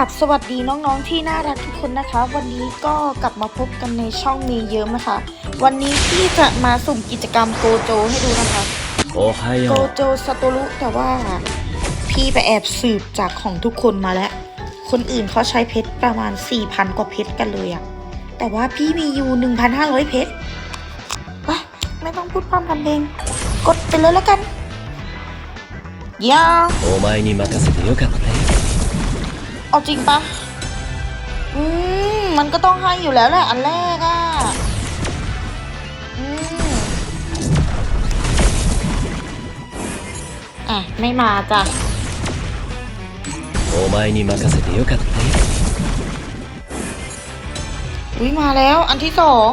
ับสวัสดีน้องๆที่น่ารักทุกคนนะคะ วันนี้ก็กลับมาพบกันในช่องเมย์เยอะนะคะ วันนี้พี่จะมาสุ่มกิจกรรมโกโจให้ดูนะคะโอ้ยโกโจสตูรุแต่ว่า พี่ไปแอบสืบจากของทุกคนมาแล้ว คนอื่นเขาใช้เพชรประมาณ 4,000 กว่าเพชรกันเลยอะแต่ว่าพี่มีอยู่ 1,500 เพชรวะไม่ต้องพูดความกันเองกดไปเลยแล้วกันย่าโอ้ไม่นี่มาเกษตรเยอะกันเลย าจริงปะอืม มันก็ต้องให้อยู่แล้วแหละ อันแรกอะอืม อ่ะ ไม่มาจ้ะ お前に任せてよかったよ อุ้ยมาแล้ว อันที่สอง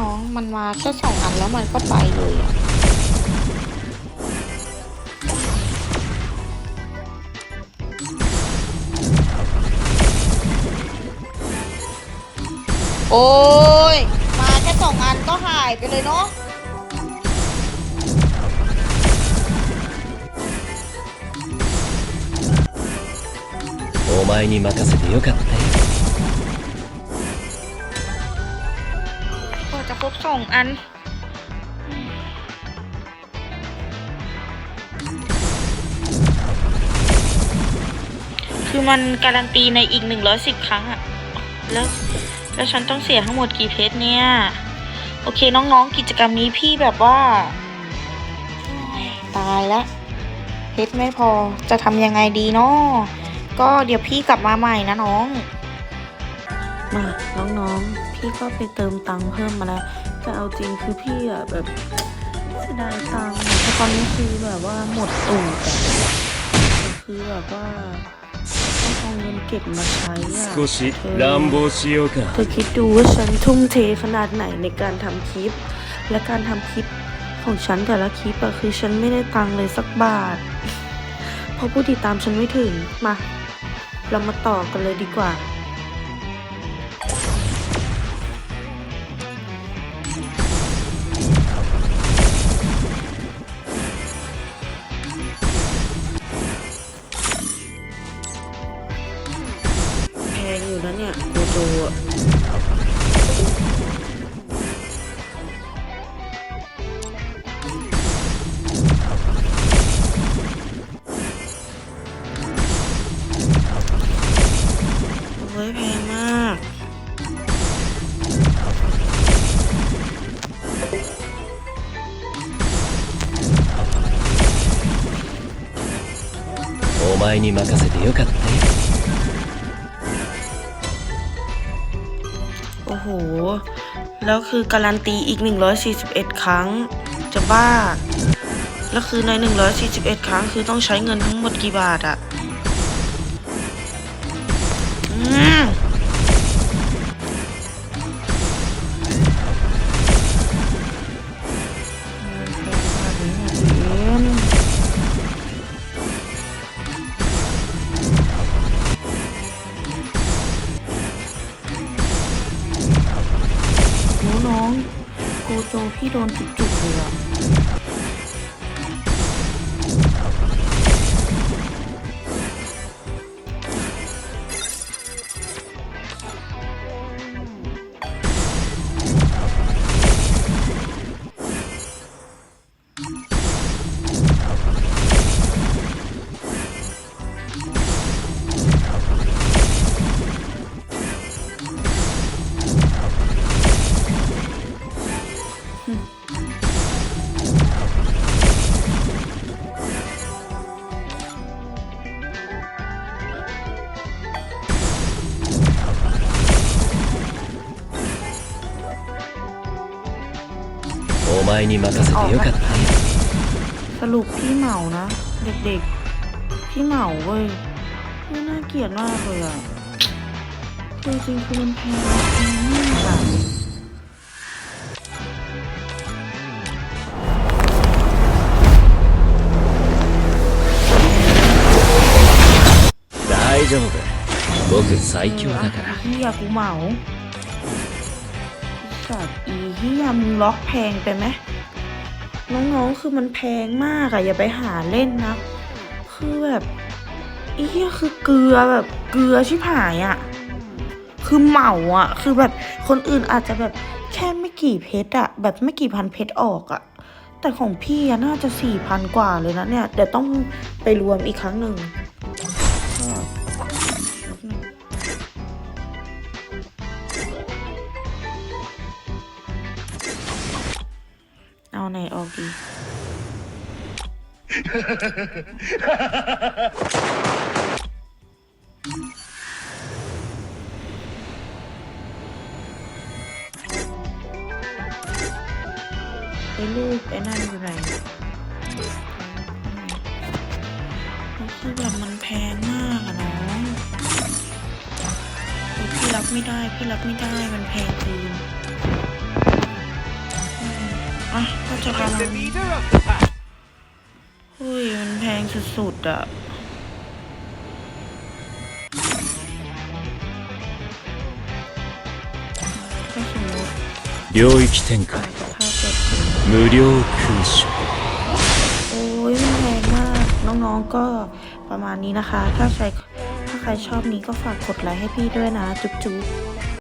น้อง มันมาแค่สองอันแล้วมันก็ไปเลยอะโอ้ย มาแค่สองอันก็หายไปเลยเนาะ お前に任せてよかったよ บสองอัน คือมันการันตีในอีกหนึ่งร้อยสิบครั้งอะแล้ว แล้วฉันต้องเสียทั้งหมดกี่เพชรเนี่ย โอเคน้องๆกิจกรรมนี้พี่แบบว่า ตายละเพชรไม่พอจะทำยังไงดีเนาะก็เดี๋ยวพี่กลับมาใหม่นะน้อง มาน้องๆ พี่ก็ไปเติมตังค์เพิ่มมาแล้ว แต่เอาจริงคือพี่อะแบบเสียดายตังค์แต่ตอนนี้คือแบบว่าหมดตู่แต่คือแบบว่าต้องเอาเงินเก็บมาใช้อะเธอคิดดูว่าฉันทุ่มเทขนาดไหนในการทำคลิป และการทำคลิปของฉันแต่ละคลิปอะคือฉันไม่ได้ตังค์เลยสักบาท เพราะผู้ติดตามฉันไม่ถึงมา เรามาต่อกันเลยดีกว่า แพงอยู่นะเนี่ยโกโจอะโอ้ยแพงมาก お前に任せてよかったよ โอ้โห แล้วคือการันตีอีก 141 ครั้ง จะบ้า แล้วคือใน 141 ครั้งคือต้องใช้เงินทั้งหมดกี่บาทอะ โจพี่โดนจุกๆเลยอะ 前に任せてよかったよ สรุปพี่เหมานะ เด็กๆ พี่เหมาเว้ยไม่น่าเกลียดมากเลยอะคือจริงๆคือมันแพงมากอะ 大丈夫 僕最強だから เฮียกูเหมา สัตว์อีเฮียมึงล็อกแพงไปไหมน้องๆคือมันแพงมากอะอย่าไปหาเล่นนะคือแบบอีเฮียคือเกลือแบบเกลือชิบหายอะคือเหมาอะคือแบบคนอื่นอาจจะแบบแค่ไม่กี่เพชรอะแบบไม่กี่พันเพชรออกอะแต่ของพี่น่าจะสี่พันกว่าเลยนะเนี่ยเดี๋ยวต้องไปรวมอีกครั้งหนึ่ง เอาไหนออกดี ไอ้รูปไอ้นั่นอยู่ไหนคือแบบมันแพงมากอะน้องโอ้พี่รับไม่ได้ พี่รับไม่ได้ มันแพงเกินอืม อ่ะก็จะประมาณนี้เฮ้ย มันแพงสุดๆอะถ้าสมมติ 領域展開 ถ้าเกิด 無料空所 โอ้ยมันแพงมาก น้องๆก็ประมาณนี้นะคะ ถ้าใครถ้าใครชอบนี้ก็ฝากกดไลค์ให้พี่ด้วยนะ จุ๊บๆ